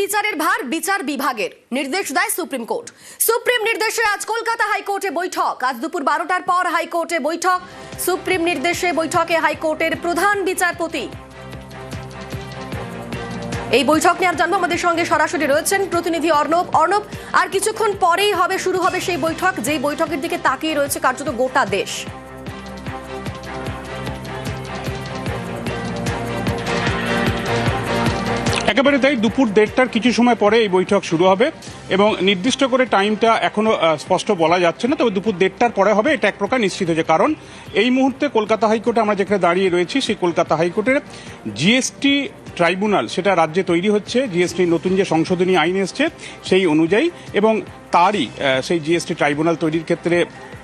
বিচারের ভার বিচার বিভাগের, নির্দেশ দেয় সুপ্রিম কোর্ট। সুপ্রিম নির্দেশে আজ কলকাতা হাইকোর্টে বৈঠক। আজ দুপুর বারোটার পর হাইকোর্টে বৈঠক। সুপ্রিম নির্দেশে বৈঠকে হাইকোর্টের প্রধান বিচারপতি। এই বৈঠক নিয়ে আর জানব আমাদের সঙ্গে সরাসরি রয়েছেন প্রতিনিধি অর্ণব। অর্ণব, আর কিছুক্ষণ পরেই হবে, শুরু হবে সেই বৈঠক। যেই বৈঠকের দিকে তাকিয়ে রয়েছে কার্যত গোটা দেশ। একেবারে তাই দুপুর দেড়টার কিছু সময় পরে এই বৈঠক শুরু হবে এবং নির্দিষ্ট করে টাইমটা এখনও স্পষ্ট বলা যাচ্ছে না, তবে দুপুর দেড়টার পরে হবে, এটা এক প্রকার নিশ্চিত হয়েছে কারণ এই মুহূর্তে কলকাতা হাইকোর্টে আমরা যেখানে দাঁড়িয়ে রয়েছি, সেই কলকাতা হাইকোর্টের জিএসটি ট্রাইব্যুনাল, সেটা রাজ্যে তৈরি হচ্ছে জিএসটি নতুন যে সংশোধনী আইন এসছে, সেই অনুযায়ী, এবং তারই সেই জিএসটি ট্রাইব্যুনাল তৈরির ক্ষেত্রে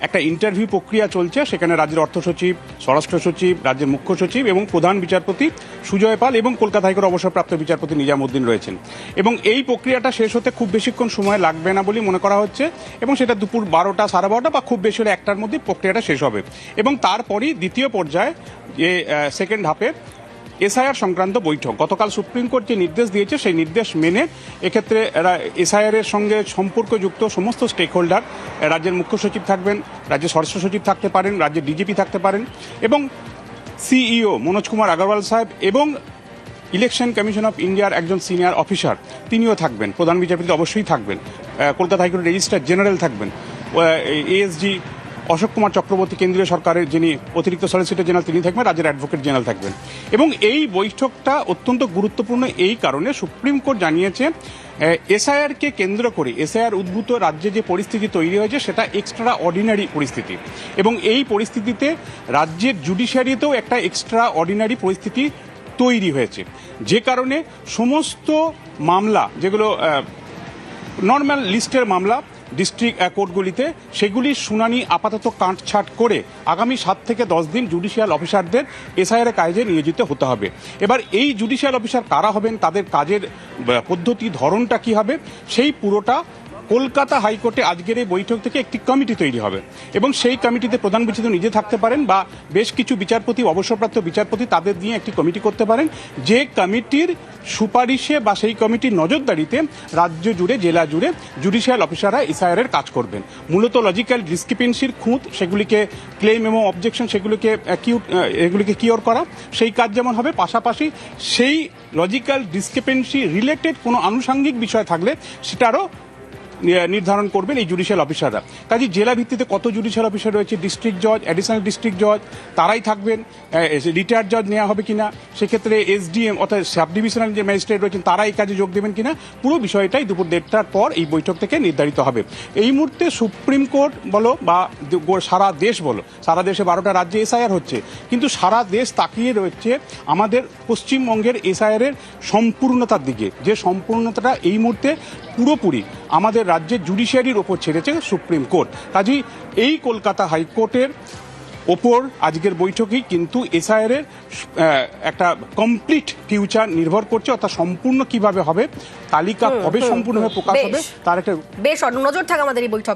একটা ইন্টারভিউ প্রক্রিয়া চলছে, সেখানে রাজ্যের অর্থ সচিব, স্বরাষ্ট্র সচিব, রাজ্যের মুখ্য সচিব এবং প্রধান বিচারপতি সুজয় পাল এবং কলকাতা হাইকোর্ট অবসরপ্রাপ্ত বিচারপতি নিজামুদ্দিন রয়েছেন। এবং এই প্রক্রিয়াটা শেষ হতে খুব বেশিক্ষণ সময় লাগবে না বলে মনে করা হচ্ছে, এবং সেটা দুপুর বারোটা, সাড়ে বারোটা বা খুব বেশি হলে একটার মধ্যে প্রক্রিয়াটা শেষ হবে। এবং তারপরই দ্বিতীয় পর্যায়ে যে সেকেন্ড হাফে এসআইআর সংক্রান্ত বৈঠক গতকাল সুপ্রিম কোর্ট যে নির্দেশ দিয়েছে সেই নির্দেশ মেনে এক্ষেত্রে এসআইআর এর সঙ্গে সম্পর্কযুক্ত সমস্ত স্টেক হোল্ডার রাজ্যের মুখ্য সচিব থাকবেন রাজ্যের স্বরাষ্ট্র সচিব থাকতে পারেন রাজ্যের ডিজিপি থাকতে পারেন এবং সিইও মনোজ কুমার আগরওয়াল সাহেব এবং ইলেকশন কমিশন অফ ইন্ডিয়ার একজন সিনিয়র অফিসার তিনিও থাকবেন প্রধান বিচারপতি অবশ্যই থাকবেন কলকাতা হাইকোর্টের রেজিস্ট্রার জেনারেল থাকবেন এএসজি অশোক কুমার চক্রবর্তী কেন্দ্রীয় সরকারের যিনি অতিরিক্ত সলিসিটর জেনারেল তিনি থাকবেন, রাজ্যের অ্যাডভোকেট জেনারেল থাকবেন। এবং এই বৈঠকটা অত্যন্ত গুরুত্বপূর্ণ এই কারণে সুপ্রিম কোর্ট জানিয়েছে এসআইআর কে কেন্দ্র করে এসআইআর উদ্ভূত রাজ্যে যে পরিস্থিতি তৈরি হয়েছে, সেটা এক্সট্রা অর্ডিনারি পরিস্থিতি। এবং এই পরিস্থিতিতে রাজ্যের জুডিশিয়ারিতেও একটা এক্সট্রা অর্ডিনারি পরিস্থিতি তৈরি হয়েছে। যে কারণে সমস্ত মামলা, যেগুলো নর্মাল লিস্টের মামলা ডিস্ট্রিক্ট কোর্টগুলিতে সেগুলির শুনানি আপাতত কাটছাট করে আগামী সাত থেকে দশ দিন জুডিশিয়াল অফিসারদের এসআইআর কাজে নিয়োজিত হতে হবে। এবার এই জুডিশিয়াল অফিসার কারা হবেন, তাদের কাজের পদ্ধতি, ধরনটা কি হবে, সেই পুরোটা কলকাতা হাইকোর্টে আজকের এই বৈঠক থেকে একটি কমিটি তৈরি হবে। এবং সেই কমিটিতে প্রধান বিচারপতি নিজে থাকতে পারেন বা বেশ কিছু বিচারপতি, অবসরপ্রাপ্ত বিচারপতি তাদের নিয়ে একটি কমিটি করতে পারেন। যে কমিটির সুপারিশে বা সেই কমিটির নজরদারিতে রাজ্য জুড়ে, জেলা জুড়ে জুডিশিয়াল অফিসাররা এসআইআর এর কাজ করবেন। মূলত লজিক্যাল ডিসক্রিপেন্সির খুঁত, সেগুলিকে ক্লেম এবং অবজেকশন সেগুলিকে এগুলিকে কিওর করা, সেই কাজ যেমন হবে, পাশাপাশি সেই লজিক্যাল ডিসক্রিপেন্সি রিলেটেড কোনো আনুষঙ্গিক বিষয় থাকলে সেটারও নির্ধারণ করবেন এই জুডিশিয়াল অফিসাররা কাজে জেলা ভিত্তিতে কত জুডিশিয়াল অফিসার রয়েছে? ডিস্ট্রিক্ট জজ অ্যাডিশনাল ডিস্ট্রিক্ট জজ তারাই থাকবেন। রিটায়ার্ড জজ নেওয়া হবে কিনা? সেক্ষেত্রে এসডিএম অর্থাৎ সাব ডিভিশনাল যে ম্যাজিস্ট্রেট রয়েছেন তারা এই কাজে যোগ দেবেন কিনা? পুরো বিষয়টাই দুপুর দেড়টার পর এই বৈঠক থেকে নির্ধারিত হবে। এই মুহূর্তে সুপ্রিম কোর্ট বলো বা সারা দেশ বলো, সারা দেশে বারোটা রাজ্যে এসআইআর হচ্ছে। কিন্তু সারা দেশ তাকিয়ে রয়েছে আমাদের পশ্চিমবঙ্গের এসআইআর এর সম্পূর্ণতার দিকে। যে সম্পূর্ণতাটা এই মুহূর্তে পুরোপুরি আমাদের রাজ্যের জুডিশিয়ারির ওপর ছেড়েছে সুপ্রিম কোর্ট। কাজেই এই কলকাতা হাইকোর্টের ওপর আজকের বৈঠকেই কিন্তু এসআইআর এর একটা কমপ্লিট ফিউচার নির্ভর করছে অর্থাৎ সম্পূর্ণ কীভাবে হবে তালিকা কবে সম্পূর্ণভাবে প্রকাশ হবে তার একটা বেশ নজর থাকে আমাদের এই বৈঠক।